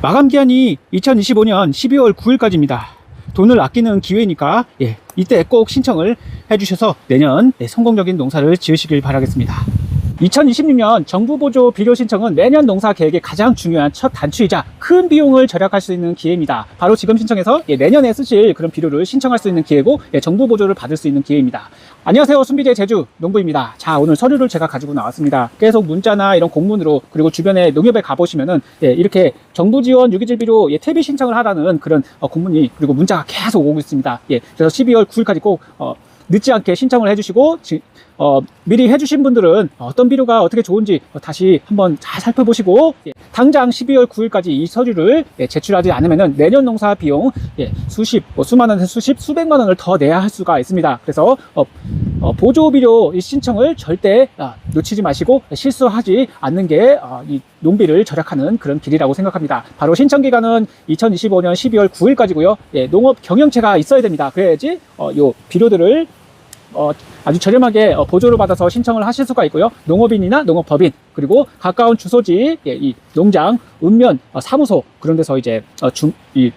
마감 기한이 2025년 12월 9일까지입니다. 돈을 아끼는 기회니까 예, 이때 꼭 신청을 해주셔서 내년 예, 성공적인 농사를 지으시길 바라겠습니다. 2026년 정부 보조 비료 신청은 매년 농사 계획의 가장 중요한 첫 단추이자 큰 비용을 절약할 수 있는 기회입니다. 바로 지금 신청해서 예, 내년에 쓰실 그런 비료를 신청할 수 있는 기회고 예, 정부 보조를 받을 수 있는 기회입니다. 안녕하세요. 순비제 제주 농부입니다. 자, 오늘 서류를 제가 가지고 나왔습니다. 계속 문자나 이런 공문으로 그리고 주변에 농협에 가보시면은 예, 이렇게 정부 지원 유기질 비료 예, 퇴비 신청을 하라는 그런 어, 공문이 그리고 문자가 계속 오고 있습니다. 예, 그래서 12월 9일까지 꼭 어, 늦지 않게 신청을 해주시고 지- 어, 미리 해주신 분들은 어떤 비료가 어떻게 좋은지 어, 다시 한번 잘 살펴보시고 예, 당장 12월 9일까지 이 서류를 예, 제출하지 않으면 내년 농사 비용 예, 수십, 뭐 수만 원에서 수십, 수백만 원을 더 내야 할 수가 있습니다. 그래서 어, 어, 보조 비료 이 신청을 절대 아, 놓치지 마시고 실수하지 않는 게 어, 이 농비를 절약하는 그런 길이라고 생각합니다. 바로 신청 기간은 2025년 12월 9일까지고요. 예, 농업 경영체가 있어야 됩니다. 그래야지 어, 요 비료들을 어, 아주 저렴하게 어, 보조를 받아서 신청을 하실 수가 있고요. 농업인이나 농업법인 그리고 가까운 주소지 예, 이 농장, 읍면, 어, 사무소 그런 데서 이제 어, 중, 이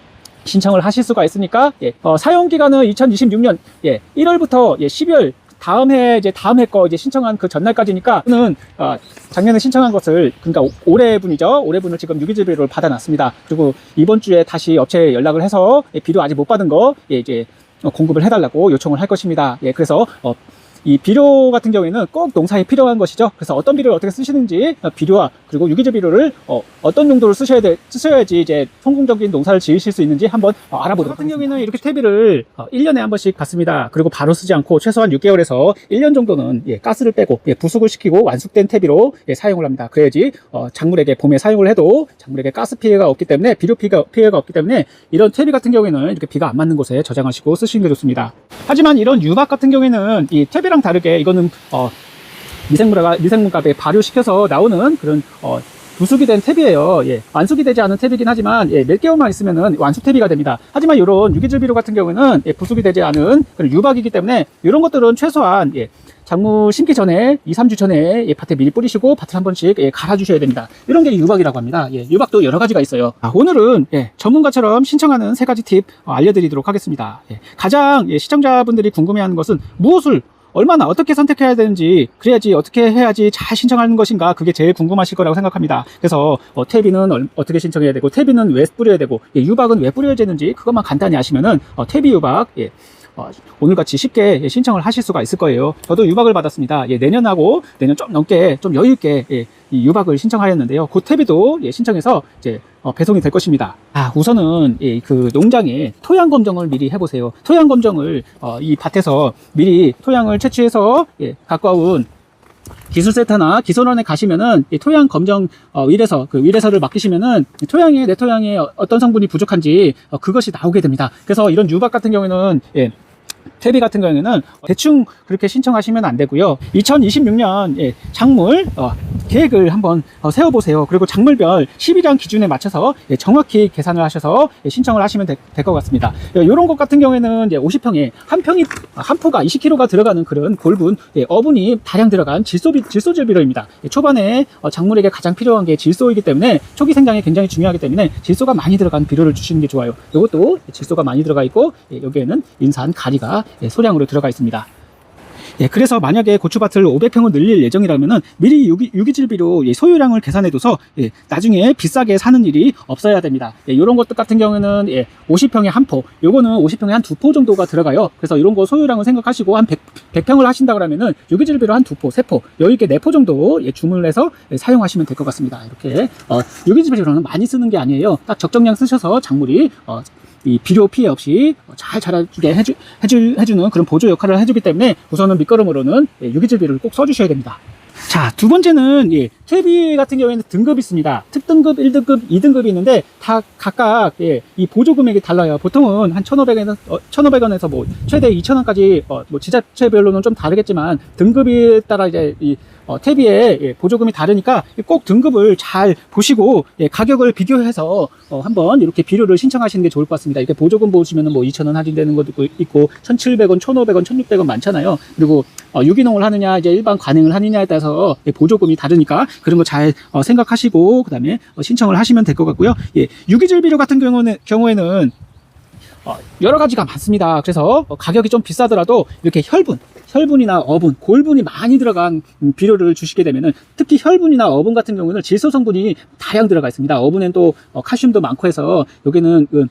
신청을 하실 수가 있으니까 예, 어, 사용 기간은 2026년 예, 1월부터 예, 12월 다음 해 이제 다음 해 거 이제 신청한 그 전날까지니까는 어, 작년에 신청한 것을 그러니까 오- 올해 분이죠. 올해 분을 지금 비료를 받아놨습니다. 그리고 이번 주에 다시 업체에 연락을 해서 예, 비료 아직 못 받은 거 예, 이제 어, 공급을 해달라고 요청을 할 것입니다. 예, 그래서 어, 이 비료 같은 경우에는 꼭 농사에 필요한 것이죠. 그래서 어떤 비료를 어떻게 쓰시는지 어, 비료와 그리고 유기질 비료를 어, 떤 용도로 쓰셔야 돼, 쓰셔야지 이제 성공적인 농사를 지으실 수 있는지 한번 어, 알아보도록 같은 경우에는 이렇게 퇴비를 어, 1년에 한 번씩 받습니다. 그리고 바로 쓰지 않고 최소한 6개월에서 1년 정도는 예, 가스를 빼고 예, 부숙을 시키고 완숙된 퇴비로 예, 사용을 합니다. 그래야지 어, 작물에게 봄에 사용을 해도 작물에게 가스 피해가 없기 때문에 비료 피해가, 피해가 없기 때문에 이런 퇴비 같은 경우에는 이렇게 비가 안 맞는 곳에 저장하시고 쓰시는 게 좋습니다. 하지만 이런 유박 같은 경우에는 이 퇴비랑 다르게 이거는 어, 미생물가 미생물갑에 발효시켜서 나오는 그런 어, 부숙이 된 탭이에요. 예. 완숙이 되지 않은 탭이긴 하지만 예, 몇 개월만 있으면은 완숙 탭이가 됩니다. 하지만 이런 유기질 비료 같은 경우는 예, 부숙이 되지 않은 그런 유박이기 때문에 이런 것들은 최소한 예, 작물 심기 전에 2, 3주 전에 예, 밭에 미리 뿌리시고 밭을 한 번씩 예, 갈아주셔야 됩니다. 이런 게 유박이라고 합니다. 예, 유박도 여러 가지가 있어요. 아, 오늘은 예, 전문가처럼 신청하는 세 가지 팁 어, 알려드리도록 하겠습니다. 예, 가장 예, 시청자분들이 궁금해하는 것은 무엇을 얼마나 어떻게 선택해야 되는지 그래야지 어떻게 해야지 잘 신청하는 것인가 그게 제일 궁금하실 거라고 생각합니다 그래서 어, 퇴비는 얼- 어떻게 신청해야 되고 퇴비는 왜 뿌려야 되고 예, 유박은 왜 뿌려야 되는지 그것만 간단히 아시면은 어, 퇴비 유박 예, 어, 오늘같이 쉽게 예, 신청을 하실 수가 있을 거예요 저도 유박을 받았습니다 예, 내년하고 내년 좀 넘게 좀 여유 있게 예, 이 유박을 신청하였는데요 예, 신청해서 이제 어, 배송이 될 것입니다. 아, 우선은 예, 그 농장에 토양 검정을 미리 해보세요. 토양 검정을 어, 이 밭에서 미리 토양을 채취해서 예, 가까운 기술센터나 기술원에 가시면은 이 토양 검정 어, 위례서 그 위례서를 맡기시면은 이 토양에 내 토양에 어- 어떤 성분이 부족한지 어, 그것이 나오게 됩니다. 그래서 이런 유박 같은 경우에는 예, 퇴비 같은 경우에는 대충 그렇게 신청하시면 안 되고요. 2026년 예, 작물 어, 계획을 한번 어, 세워보세요. 그리고 작물별 12장 기준에 맞춰서 예, 정확히 계산을 하셔서 예, 신청을 하시면 될 것 같습니다. 이런 것 같은 경우에는 이제 50평에 한 평이 한 포가 20kg가 들어가는 그런 골분 예, 어분이 다량 들어간 질소비 질소질 비료입니다. 예, 초반에 어, 작물에게 가장 필요한 게 질소이기 때문에 초기 생장에 굉장히 중요하기 때문에 질소가 많이 들어간 비료를 주시는 게 좋아요. 이것도 질소가 많이 들어가 있고 예, 여기에는 인산 가리가 예, 소량으로 들어가 있습니다. 예, 그래서 만약에 고추밭을 500평을 늘릴 예정이라면은 미리 유기, 유기질비료 예, 소유량을 계산해둬서 예, 나중에 비싸게 사는 일이 없어야 됩니다. 예, 이런 것들 같은 경우는 예, 50평에 한 포, 요거는 50평에 한 두 포 정도가 들어가요. 그래서 이런 거 소유량을 생각하시고 한 100, 100평을 하신다 그러면은 유기질비료 한 두 포, 세 포, 여유 있게 네 포 정도 예, 주문을 해서 예, 사용하시면 될 것 같습니다. 이렇게 어, 유기질비료는 많이 쓰는 게 아니에요. 딱 적정량 쓰셔서 작물이 어, 이 비료 피해 없이 잘 자라주게 해주, 해주, 해주는 그런 보조 역할을 해주기 때문에 우선은 밑거름으로는 예, 유기질 비료를 꼭 써주셔야 됩니다. 자, 두 번째는 예, 퇴비 같은 경우에는 등급이 있습니다. 특등급, 1등급, 2등급이 있는데 다 각각 예, 이 보조 금액이 달라요. 보통은 한 1,500원에서 어, 1,500원에서 뭐 최대 2,000원까지 어, 뭐 지자체별로는 좀 다르겠지만 등급에 따라 이제 이 어, 퇴비에 예, 보조금이 다르니까 꼭 등급을 잘 보시고 예, 가격을 비교해서 어, 한번 이렇게 비료를 신청하시는 게 좋을 것 같습니다. 이렇게 보조금 보시면은 뭐 2,000원 할인되는 것도 있고 1,700원, 1,500원, 1,600원 많잖아요. 그리고 어, 유기농을 하느냐 이제 일반 관행을 하느냐에 따라서 예, 보조금이 다르니까 그런 거잘 생각하시고 그다음에 어, 신청을 하시면 될 것 같고요. 예, 유기질 비료 같은 경우는 경우에는 어, 여러 가지가 많습니다. 그래서 어, 가격이 좀 비싸더라도 이렇게 혈분, 혈분이나 어분, 골분이 많이 들어간 음, 비료를 주시게 되면은 특히 혈분이나 어분 같은 경우는 질소 성분이 다량 들어가 있습니다. 어분엔 또 어, 칼슘도 많고 해서 여기는 그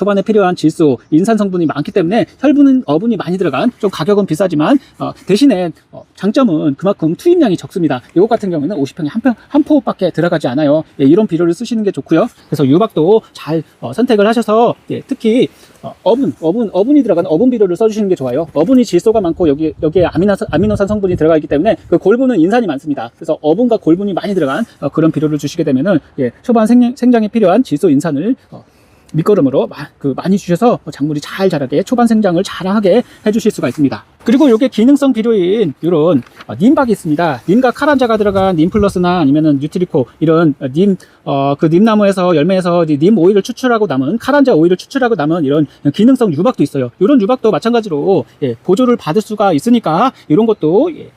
초반에 필요한 질소, 인산 성분이 많기 때문에 혈분은 어분이 많이 들어간 좀 가격은 비싸지만 어, 대신에 어, 장점은 그만큼 투입량이 적습니다. 이것 같은 경우는 50평에 한 평, 한 포밖에 들어가지 않아요. 예, 이런 비료를 쓰시는 게 좋고요. 그래서 유박도 잘 어, 선택을 하셔서 예, 특히 어, 어분, 어분, 어분이 들어간 어분 비료를 써주시는 게 좋아요. 어분이 질소가 많고 여기 여기에 아미노산, 아미노산 성분이 들어가 있기 때문에 그 골분은 인산이 많습니다. 그래서 어분과 골분이 많이 들어간 어, 그런 비료를 주시게 되면은 예, 초반 생, 생장에 필요한 질소, 인산을 어, 밑거름으로 마, 그 많이 주셔서 작물이 잘 자라게 초반 생장을 잘하게 해주실 수가 있습니다. 그리고 이게 기능성 비료인 이런 어, 님박이 있습니다. 님과 카란자가 들어간 님플러스나 아니면은 뉴트리코 이런 어, 님, 어, 그 님나무에서 열매에서 님 오일을 추출하고 남은 카란자 오일을 추출하고 남은 이런 기능성 유박도 있어요. 이런 유박도 마찬가지로 예, 보조를 받을 수가 있으니까 이런 것도 예,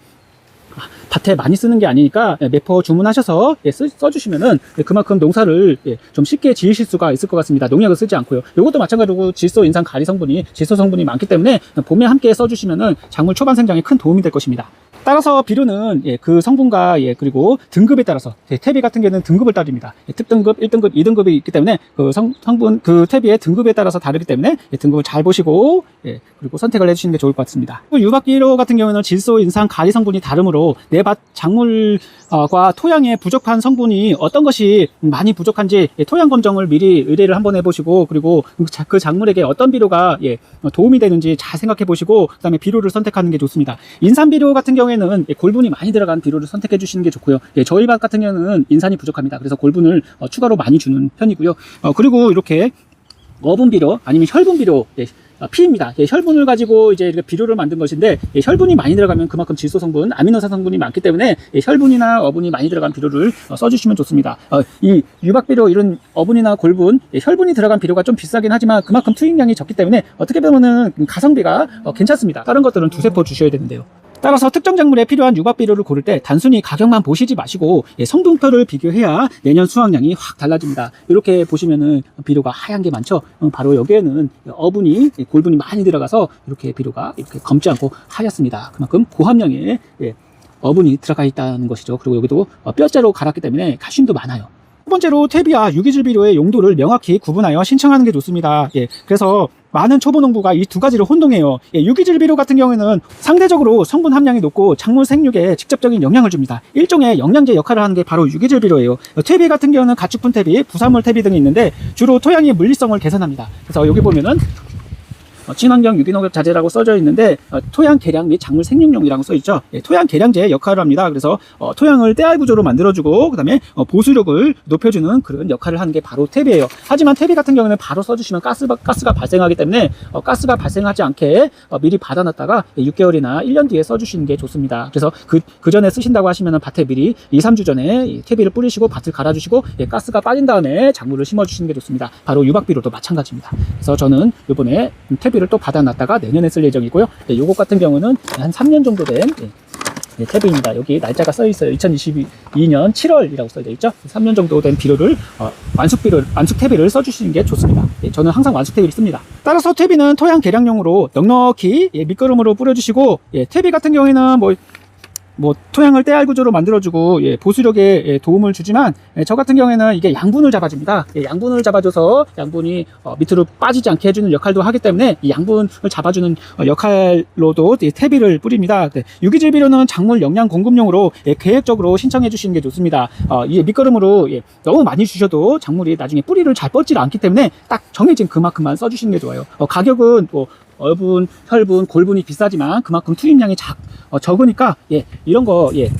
밭에 많이 쓰는 게 아니니까 예, 매퍼 주문하셔서 예, 쓰, 써주시면은 예, 그만큼 농사를 예, 좀 쉽게 지으실 수가 있을 것 같습니다. 농약을 쓰지 않고요. 이것도 마찬가지로 질소, 인산, 가리 성분이 질소 성분이 많기 때문에 봄에 함께 써주시면은 작물 초반 생장에 큰 도움이 될 것입니다. 따라서 비료는 예, 그 성분과 예, 그리고 등급에 따라서 예, 퇴비 같은 경우는 등급을 따릅니다. 예, 특등급, 1등급, 2등급이 있기 때문에 그 성, 성분 그 퇴비의 등급에 따라서 다르기 때문에 예, 등급을 잘 보시고 예, 그리고 선택을 해주시는 게 좋을 것 같습니다. 유박비료 같은 경우는 질소, 인산, 가리 성분이 다르므로 내밭 작물과 토양에 부족한 성분이 어떤 것이 많이 부족한지 예, 토양 검정을 미리 의뢰를 한번 해보시고 그리고 그 자- 그 작물에게 어떤 비료가 예, 도움이 되는지 잘 생각해 보시고 그다음에 비료를 선택하는 게 좋습니다. 인산 비료 같은 경우에 는 예, 골분이 많이 들어간 비료를 선택해 주시는 게 좋고요. 예, 저희 밭 같은 경우는 인산이 부족합니다. 그래서 골분을 어, 추가로 많이 주는 편이고요. 어, 그리고 이렇게 어분 비료 아니면 혈분 비료 예, 어, 피입니다. 예, 혈분을 가지고 이제 비료를 만든 것인데 예, 혈분이 많이 들어가면 그만큼 질소 성분, 아미노산 성분이 많기 때문에 예, 혈분이나 어분이 많이 들어간 비료를 어, 써주시면 좋습니다. 어, 이 유박 비료 이런 어분이나 골분, 예, 혈분이 들어간 비료가 좀 비싸긴 하지만 그만큼 투입량이 적기 때문에 어떻게 보면은 가성비가 어, 괜찮습니다. 다른 것들은 두세 포 주셔야 되는데요. 따라서 특정 작물에 필요한 유박 비료를 고를 때 단순히 가격만 보시지 마시고 예, 성분표를 비교해야 내년 수확량이 확 달라집니다. 이렇게 보시면은 비료가 하얀 게 많죠. 어, 바로 여기에는 어분이 예, 골분이 많이 들어가서 이렇게 비료가 이렇게 검지 않고 하얗습니다. 그만큼 고함량의 예, 어분이 들어가 있다는 것이죠. 그리고 여기도 어, 뼈째로 갈았기 때문에 칼슘도 많아요. 첫 번째로 퇴비와 유기질 비료의 용도를 명확히 구분하여 신청하는 게 좋습니다. 예, 그래서 많은 초보 농부가 이 두 가지를 혼동해요. 예, 유기질 비료 같은 경우에는 상대적으로 성분 함량이 높고 작물 생육에 직접적인 영향을 줍니다. 일종의 영양제 역할을 하는 게 바로 유기질 비료예요. 어, 퇴비 같은 경우는 가축분 퇴비, 부산물 퇴비 등이 있는데 주로 토양의 물리성을 개선합니다. 그래서 여기 보면은 어, 친환경 유기농업 자재라고 써져 있는데 어, 토양 개량 및 작물 생육용이라고 써 있죠. 예, 토양 개량제 역할을 합니다. 그래서 어, 토양을 때알 구조로 만들어주고 그다음에 어, 보수력을 높여주는 그런 역할을 하는 게 바로 퇴비예요. 하지만 퇴비 같은 경우는 바로 써주시면 가스 가스가 발생하기 때문에 어, 가스가 발생하지 않게 어, 미리 받아놨다가 6개월이나 1년 뒤에 써주시는 게 좋습니다. 그래서 그, 그 전에 쓰신다고 하시면 밭에 미리 2, 3주 전에 이 퇴비를 뿌리시고 밭을 갈아주시고 예, 가스가 빠진 다음에 작물을 심어주시는 게 좋습니다. 바로 유박비료도 마찬가지입니다. 그래서 저는 이번에 퇴비를 또 받아놨다가 내년에 쓸 예정이고요. 예, 요것 같은 경우는 한 3년 정도 된 예, 예, 탭입니다. 여기 날짜가 써 있어요. 2022년 7월이라고 써져 있죠. 3년 정도 된 비료를 어, 완숙 비료, 완숙 퇴비를 써주시는 게 좋습니다. 예, 저는 항상 완숙 퇴비를 씁니다. 따라서 퇴비는 토양 개량용으로 넉넉히 예, 밑거름으로 뿌려주시고 예, 퇴비 같은 경우에는 뭐 뭐 토양을 때알 구조로 만들어주고 예, 보수력에 예, 도움을 주지만 예, 저 같은 경우에는 이게 양분을 잡아줍니다. 예, 양분을 잡아줘서 양분이 어, 밑으로 빠지지 않게 해주는 역할도 하기 때문에 이 양분을 잡아주는 어, 역할로도 이 퇴비를 뿌립니다. 네, 유기질 비료는 작물 영양 공급용으로 예, 계획적으로 신청해 주시는 게 좋습니다. 어, 이 밑거름으로 예, 너무 많이 주셔도 작물이 나중에 뿌리를 잘 뻗지 않기 때문에 딱 정해진 그만큼만 써주시는 게 좋아요. 어, 가격은 뭐 얼분, 혈분, 골분이 비싸지만 그만큼 투입량이 작, 어, 적으니까 예, 이런 거 예,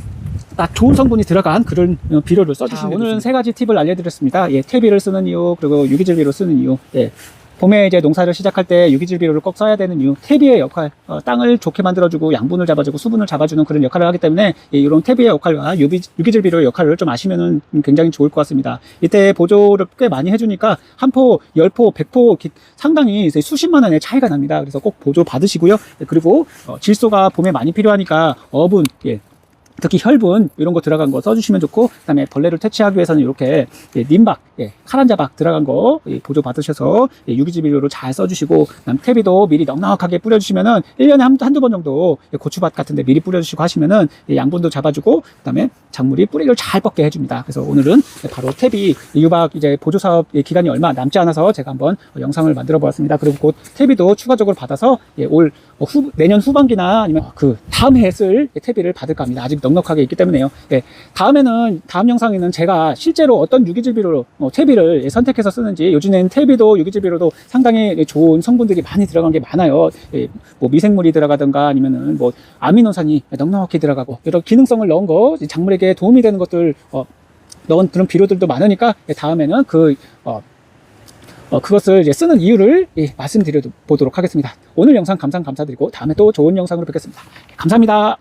딱 좋은 성분이 들어간 그런 어, 비료를 써주시면 오늘은 세 가지 팁을 알려드렸습니다. 예, 퇴비를 쓰는 이유 그리고 유기질 비료 쓰는 이유. 예, 봄에 이제 농사를 시작할 때 유기질 비료를 꼭 써야 되는 이유 퇴비의 역할 어, 땅을 좋게 만들어주고 양분을 잡아주고 수분을 잡아주는 그런 역할을 하기 때문에 예, 이런 퇴비의 역할과 유기, 유기질 비료의 역할을 좀 아시면은 굉장히 좋을 것 같습니다. 이때 보조를 꽤 많이 해주니까 한 포, 열 포, 백포 상당히 수십만 원의 차이가 납니다. 그래서 꼭 보조 받으시고요. 예, 그리고 어, 질소가 봄에 많이 필요하니까 어분 예, 특히 혈분 이런 거 들어간 거 써주시면 좋고 그다음에 벌레를 퇴치하기 위해서는 이렇게 예, 님박, 예, 카란자박 들어간 거 예, 보조 받으셔서 예, 유기질 비료로 잘 써주시고 그다음 퇴비도 미리 넉넉하게 뿌려주시면은 1년에 한, 한두 번 정도 예, 고추밭 같은데 미리 뿌려주시고 하시면은 예, 양분도 잡아주고 그다음에 작물이 뿌리를 잘 뻗게 해줍니다. 그래서 오늘은 바로 퇴비 유박 이제 보조 사업 예, 기간이 얼마 남지 않아서 제가 한번 어, 영상을 만들어 보았습니다. 그리고 곧 퇴비도 추가적으로 받아서 예, 올 어, 후, 내년 후반기나 아니면 그 다음 해 쓸 퇴비를 받을까 합니다. 아직 넉넉하게 있기 때문에요. 예, 다음에는 다음 영상에는 제가 실제로 어떤 유기질 비료로 어, 퇴비를 예, 선택해서 쓰는지 요즘에는 퇴비도 유기질 비료도 상당히 예, 좋은 성분들이 많이 들어간 게 많아요. 예, 뭐 미생물이 들어가든가 아니면은 뭐 아미노산이 넉넉히 들어가고 여러 기능성을 넣은 거 작물에게 도움이 되는 것들 어, 넣은 그런 비료들도 많으니까 예, 다음에는 그 어, 어, 그것을 이제 쓰는 이유를 예, 말씀드려 보도록 하겠습니다. 오늘 영상 감상 감사드리고 다음에 또 좋은 영상으로 뵙겠습니다. 감사합니다.